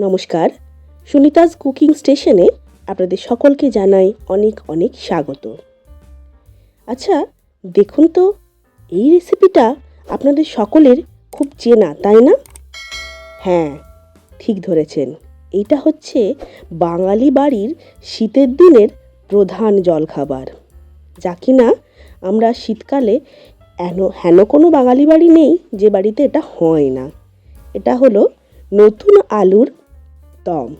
নমস্কার। সুনিতাজ কুকিং স্টেশনে আপনাদের সকলকে জানাই অনেক অনেক স্বাগত। আচ্ছা দেখুন তো, এই রেসিপিটা আপনাদের সকলের খুব চেনা, তাই না? হ্যাঁ ঠিক ধরেছেন। এইটা হচ্ছে বাঙালি বাড়ির শীতের দিনের প্রধান জলখাবার। যা কিনা আমরা শীতকালে এন, হেন কোনো বাঙালি বাড়ি নেই যে বাড়িতে এটা হয় না। এটা হলো নতুন আলুর দম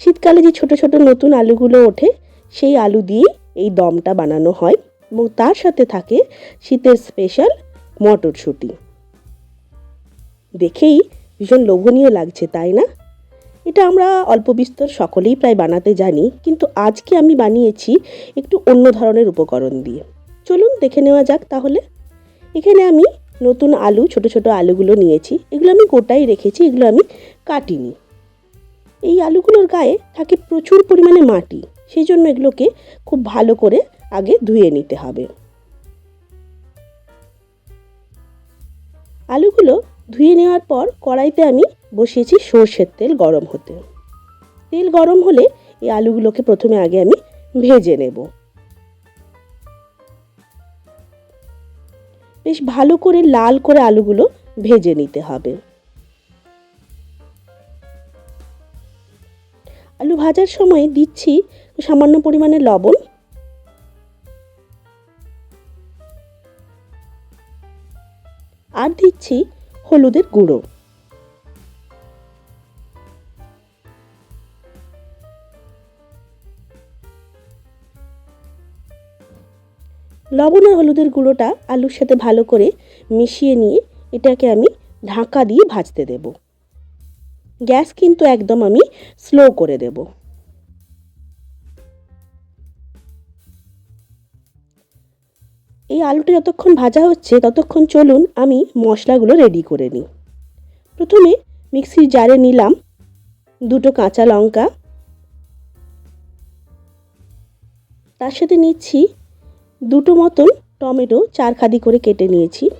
শীতকালে যে ছোট ছোট নতুন আলুগুলো ওঠে, সেই আলু দিয়েই এই দমটা বানানো হয় এবং তার সাথে থাকে শীতের স্পেশাল মটরশুঁটি। দেখেই ভীষণ লোভনীয় লাগছে, তাই না? এটা আমরা অল্প বিস্তর সকলেই প্রায় বানাতে জানি, কিন্তু আজকে আমি বানিয়েছি একটু অন্য ধরনের উপকরণ দিয়ে। চলুন দেখে নেওয়া যাক তাহলে। এখানে আমি নতুন আলু, ছোট ছোট আলুগুলো নিয়েছি। এগুলো আমি গোটাই রেখেছি, এগুলো আমি কাটিনি। এই আলুগুলোর গায়ে থাকে প্রচুর পরিমাণে মাটি। সেই জন্য এগুলোকে খুব ভালো করে আগে ধুয়ে নিতে হবে। আলুগুলো ধুয়ে নেওয়ার পর কড়াইতে আমি বসিয়েছি সর্ষের তেল গরম হতে। তেল গরম হলে এই আলুগুলোকে প্রথমে আগে আমি ভেজে নেব। বেশ ভালো করে লাল করে আলুগুলো ভেজে নিতে হবে। আলু ভাজার সময় দিচ্ছি সামান্য পরিমাণে লবণ। আর দিচ্ছি হলুদের গুঁড়ো। লবণ আর হলুদের গুঁড়োটা আলুর সাথে ভালো করে মিশিয়ে নিয়ে এটাকে আমি ঢাকা দিয়ে ভাজতে দেব। গ্যাস কিন্তু একদম আমি স্লো করে দেব। এই আলুটা যতক্ষণ ভাজা হচ্ছে, ততক্ষণ চলুন আমি মশলাগুলো রেডি করে নিই। প্রথমে মিক্সির জারে নিলাম দুটো কাঁচা লঙ্কা। তার সাথে নিচ্ছি দুটো মতন টমেটো চার খাদি করে কেটে নিয়েছি।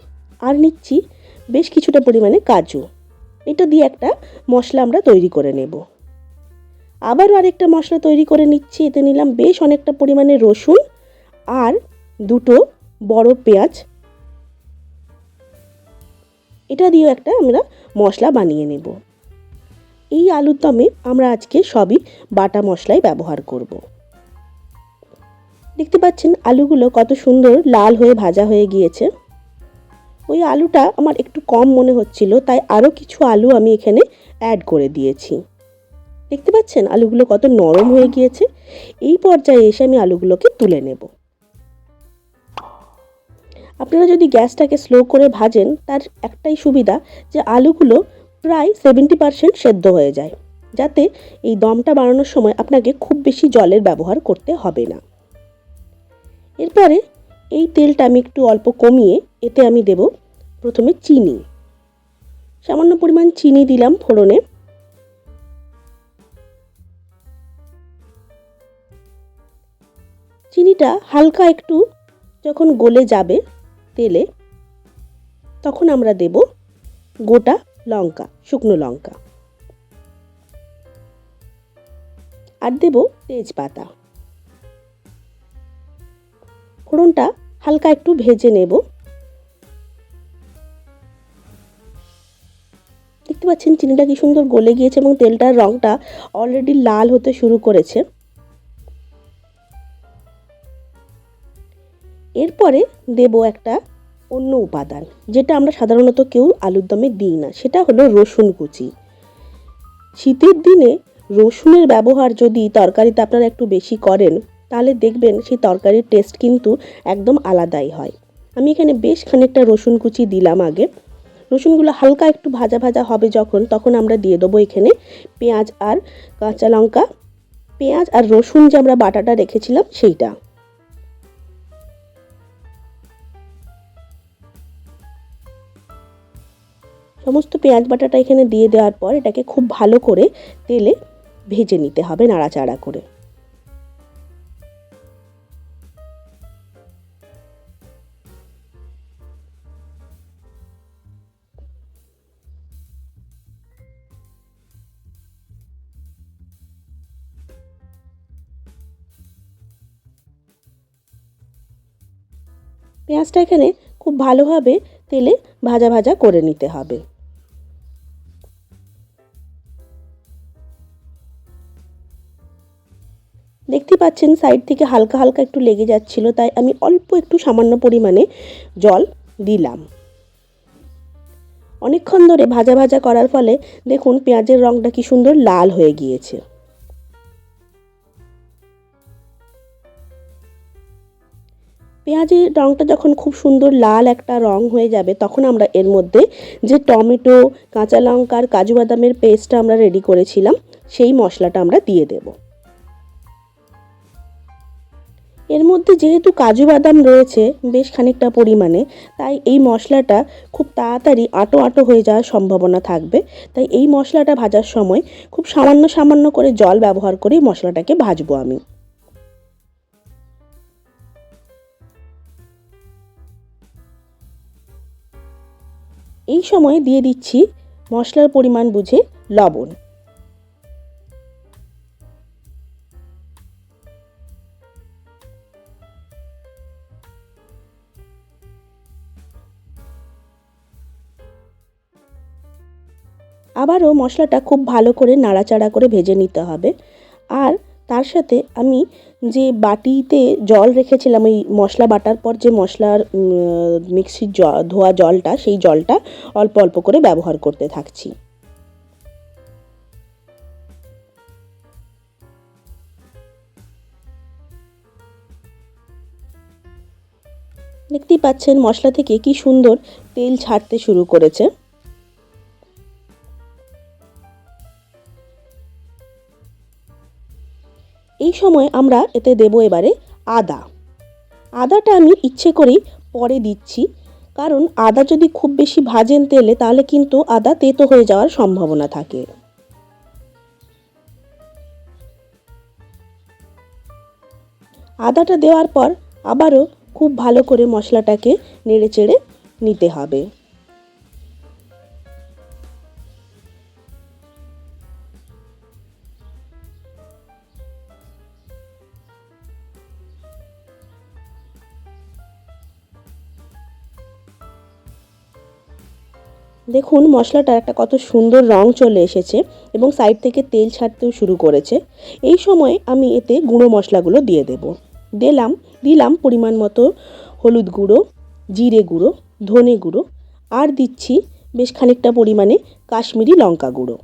আর নিচ্ছি বেশ কিছুটা পরিমাণে কাজু। এটা দিয়ে একটা মশলা আমরা তৈরি করে নেব। আবারও আরেকটা মশলা তৈরি করে নিচ্ছি, এতে নিলাম বেশ অনেকটা পরিমাণে রসুন আর দুটো বড় পেঁয়াজ। এটা দিয়েও একটা আমরা মশলা বানিয়ে নেব। এই আলুর দমে আমরা আজকে সবই বাটা মশলাই ব্যবহার করব। দেখতে পাচ্ছেন আলুগুলো কত সুন্দর লাল হয়ে ভাজা হয়ে গিয়েছে। ওই আলুটা আমার একটু কম মনে হচ্ছিল, তাই আরও কিছু আলু আমি এখানে অ্যাড করে দিয়েছি। দেখতে পাচ্ছেন আলুগুলো কত নরম হয়ে গিয়েছে? এই পর্যায়ে এসে আমি আলুগুলোকে তুলে নেব। আপনারা যদি গ্যাসটাকে স্লো করে ভাজেন, তার একটাই সুবিধা যে আলুগুলো প্রায় সেভেন্টি পারসেন্ট সেদ্ধ হয়ে যায়, যাতে এই দমটা বাড়ানোর সময় আপনাকে খুব বেশি জলের ব্যবহার করতে হবে না। এরপরে এই তেলটা আমি একটু অল্প কমিয়ে এতে আমি দেব প্রথমে চিনি। সামান্য পরিমাণ চিনি দিলাম ফোড়নে। চিনিটা হালকা একটু যখন গলে যাবে তেলে, তখন আমরা দেব গোটা লঙ্কা, শুকনো লঙ্কা। আর দেব তেজপাতা। ফোড়নটা হালকা একটু ভেজে নেব। দেখতে পাচ্ছেন চিনিটা কি সুন্দর গলে গিয়েছে এবং তেলটার রঙটা অলরেডি লাল হতে শুরু করেছে। এরপরে দেব একটা অন্য উপাদান, যেটা আমরা সাধারণত কেউ আলুর দমে দিই না, সেটা হলো রসুন কুচি। শীতের দিনে রসুনের ব্যবহার যদি তরকারিতে আপনারা একটু বেশি করেন তাহলে দেখবেন সেই তরকারির টেস্ট কিন্তু একদম আলাদাই হয়। আমি এখানে বেশ খানিকটা রসুন কুচি দিলাম আগে। রসুনগুলো হালকা একটু ভাজা ভাজা হবে যখন, তখন আমরা দিয়ে দেবো এখানে পেঁয়াজ আর কাঁচা লঙ্কা। পেঁয়াজ আর রসুন যে আমরা বাটাটা রেখেছিলাম সেইটা। সমস্ত পেঁয়াজ বাটাটা এখানে দিয়ে দেওয়ার পর এটাকে খুব ভালো করে তেলে ভেজে নিতে হবে নাড়াচাড়া করে। পেঁয়াজটা এখানে খুব ভালোভাবে তেলে ভাজা ভাজা করে নিতে হবে। দেখতে পাচ্ছেন সাইড থেকে হালকা হালকা একটু লেগে যাচ্ছিল, তাই আমি অল্প একটু সামান্য পরিমাণে জল দিলাম। অনেকক্ষণ ধরে ভাজা ভাজা করার ফলে দেখুন পেঁয়াজের রঙটা কি সুন্দর লাল হয়ে গিয়েছে। পেঁয়াজের রঙটা যখন খুব সুন্দর লাল একটা রং হয়ে যাবে, তখন আমরা এর মধ্যে যে টমেটো, কাঁচা লঙ্কার কাজু বাদামের পেস্টটা আমরা রেডি করেছিলাম, সেই মশলাটা আমরা দিয়ে দেব। এর মধ্যে যেহেতু কাজু বাদাম রয়েছে বেশ খানিকটা পরিমাণে, তাই এই মশলাটা খুব তাড়াতাড়ি আটো আটো হয়ে যাওয়ার সম্ভাবনা থাকবে। তাই এই মশলাটা ভাজার সময় খুব সামান্য সামান্য করে জল ব্যবহার করে মশলাটাকে ভাজবো আমি। এই সময় দিয়ে দিচ্ছি মশলার পরিমাণ বুঝে লবণ। আবারও মশলাটা খুব ভালো করে নাড়াচাড়া করে ভেজে নিতে হবে। আর তার সাথে আমি যে বাটিতে জল রেখেছিলাম, ওই মশলা বাটার পর যে মশলার মিক্সির জ, ধোয়া জলটা, সেই জলটা অল্প অল্প করে ব্যবহার করতে থাকছি। দেখতেই পাচ্ছেন মশলা থেকে কি সুন্দর তেল ছাড়তে শুরু করেছে। এই সময় আমরা এতে দেব এবারে আদা। আদাটা আমি ইচ্ছে করেই পরে দিচ্ছি, কারণ আদা যদি খুব বেশি ভাজেন তেলে, তাহলে কিন্তু আদা তেতো হয়ে যাওয়ার সম্ভাবনা থাকে। আদাটা দেওয়ার পর আবারও খুব ভালো করে মশলাটাকে নেড়ে চেড়ে নিতে হবে। দেখুন, মশলাটার একটা কত সুন্দর রং চলে এসেছে এবং সাইড থেকে তেল ছাড়তেও শুরু করেছে। এই সময় আমি এতে গুঁড়ো মশলাগুলো দিয়ে দেব। দিলাম দিলাম পরিমাণ মতো হলুদ গুঁড়ো, জিরে গুঁড়ো, ধনে গুঁড়ো, আর দিচ্ছি বেশ খানিকটা পরিমাণে কাশ্মীরি লঙ্কা গুঁড়ো।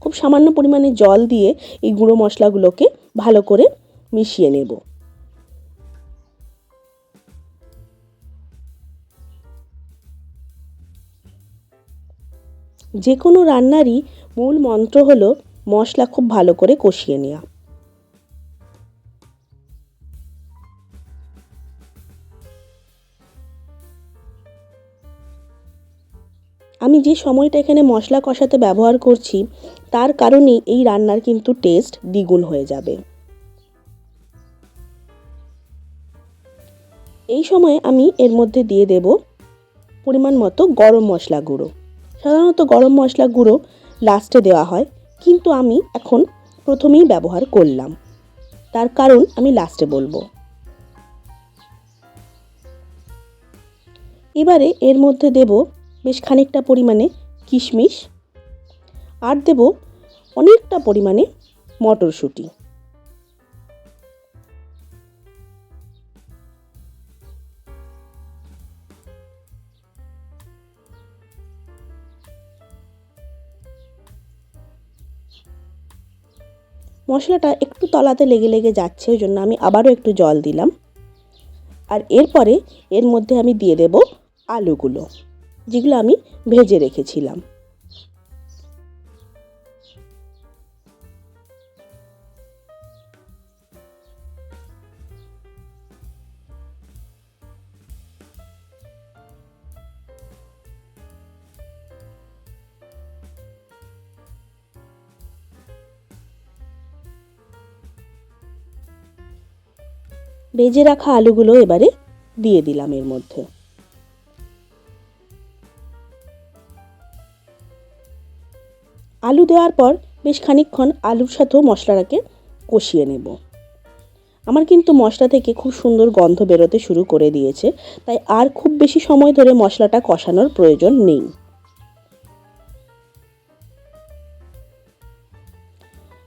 খুব সামান্য পরিমাণে জল দিয়ে এই গুঁড়ো মশলাগুলোকে ভালো করে মিশিয়ে নেব। যে কোনো রান্নারই মূল মন্ত্র হলো মশলা খুব ভালো করে কষিয়ে নেওয়া আমি যে সময়টা এখানে মশলা কষাতে ব্যবহার করছি, তার কারণেই এই রান্নার কিন্তু টেস্ট দ্বিগুণ হয়ে যাবে। এই সময় আমি এর মধ্যে দিয়ে দেব পরিমাণ মতো গরম মশলা গুঁড়ো। সাধারণত গরম মশলা গুঁড়ো লাস্টে দেওয়া হয়, কিন্তু আমি এখন প্রথমেই ব্যবহার করলাম। তার কারণ আমি লাস্টে বলব। এবারে এর মধ্যে দেব বেশ খানিকটা পরিমাণে কিশমিশ, আর দেব অনেকটা পরিমাণে মটরশুঁটি। মশলাটা একটু তলাতে লেগে লেগে যাচ্ছে, ওই জন্য আমি আবারও একটু জল দিলাম। আর এরপরে এর মধ্যে আমি দিয়ে দেব আলুগুলো, যেগুলো আমি ভেজে রেখেছিলাম। ভেজে রাখা আলুগুলো এবারে দিয়ে দিলাম এর মধ্যে। আলু দেওয়ার পর বেশ খানিকক্ষণ আলুর সাথেও মশলাটাকে কষিয়ে নেব। আমার কিন্তু মশলা থেকে খুব সুন্দর গন্ধ বেরোতে শুরু করে দিয়েছে, তাই আর খুব বেশি সময় ধরে মশলাটা কষানোর প্রয়োজন নেই।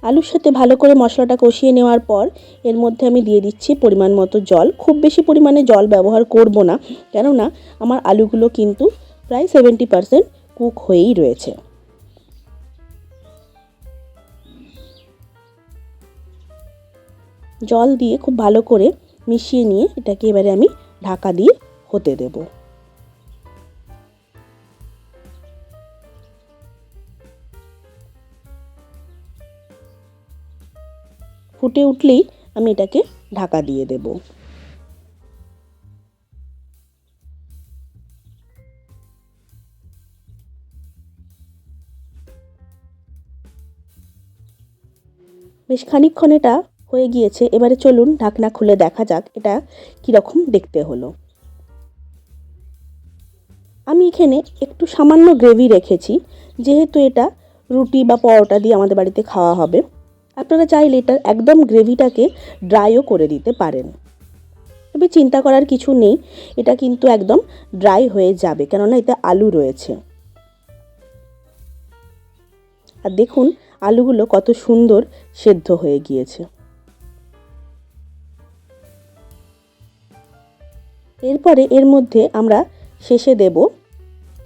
আলুর সাথে ভালো করে মশলাটা কষিয়ে নেওয়ার পর এর মধ্যে আমি দিয়ে দিচ্ছি পরিমাণ মতো জল। খুব বেশি পরিমাণে জল ব্যবহার করব না, কেননা আমার আলুগুলো কিন্তু প্রায় সেভেন্টি পারসেন্ট কুক হয়েই রয়েছে। জল দিয়ে খুব ভালো করে মিশিয়ে নিয়ে এটাকে এবারে আমি ঢাকা দিয়ে হতে দেব। ফুটে উঠলেই আমি এটাকে ঢাকা দিয়ে দেব। বেশ খানিকক্ষণ এটা হয়ে গিয়েছে, এবারে চলুন ঢাকনা খুলে দেখা যাক এটা কীরকম দেখতে হলো। আমি এখানে একটু সামান্য গ্রেভি রেখেছি, যেহেতু এটা রুটি বা পরোটা দিয়ে আমাদের বাড়িতে খাওয়া হবে। আপনারা চাইলে এটা একদম গ্রেভিটাকে ড্রাইও করে দিতে পারেন। তবে চিন্তা করার কিছু নেই, এটা কিন্তু একদম ড্রাই হয়ে যাবে, কেননা এতে আলু রয়েছে। আর দেখুন, আলুগুলো কত সুন্দর সেদ্ধ হয়ে গিয়েছে। এরপরে এর মধ্যে আমরা শেষে দেব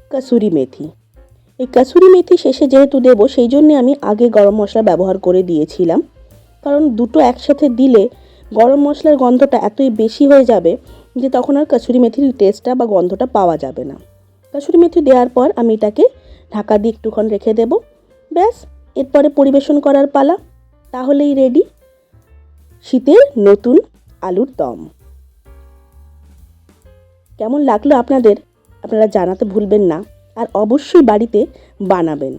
কাসুরি মেথি। এই কাসুরি মেথি শেষে যেহেতু দেবো, সেই জন্যে আমি আগে গরম মশলা ব্যবহার করে দিয়েছিলাম। কারণ দুটো একসাথে দিলে গরম মশলার গন্ধটা এতই বেশি হয়ে যাবে যে তখন আর কাসুরি মেথির টেস্টটা বা গন্ধটা পাওয়া যাবে না। কাসুরি মেথি দেওয়ার পর আমি এটাকে ঢাকা দিয়ে একটুক্ষণ রেখে দেব। ব্যাস, এরপরে পরিবেশন করার পালা। তাহলেই রেডি শীতের নতুন আলুর দম। কেমন লাগল আপনাদের? আপনারা জানাতে ভুলবেন না। আর অবশ্যই বাড়িতে বানাবেন।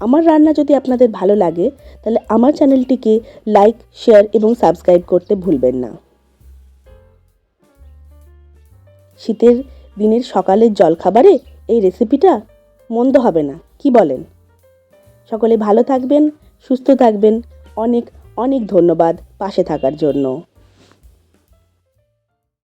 আমার রান্না যদি আপনাদের ভালো লাগে, তাহলে আমার চ্যানেলটিকে লাইক, শেয়ার এবং সাবস্ক্রাইব করতে ভুলবেন না। শীতের দিনের সকালের জলখাবারে এই রেসিপিটা মন্দ হবে না, কি বলেন? সকলে ভালো থাকবেন, সুস্থ থাকবেন, অনেক অনেক ধন্যবাদ পাশে থাকার জন্য।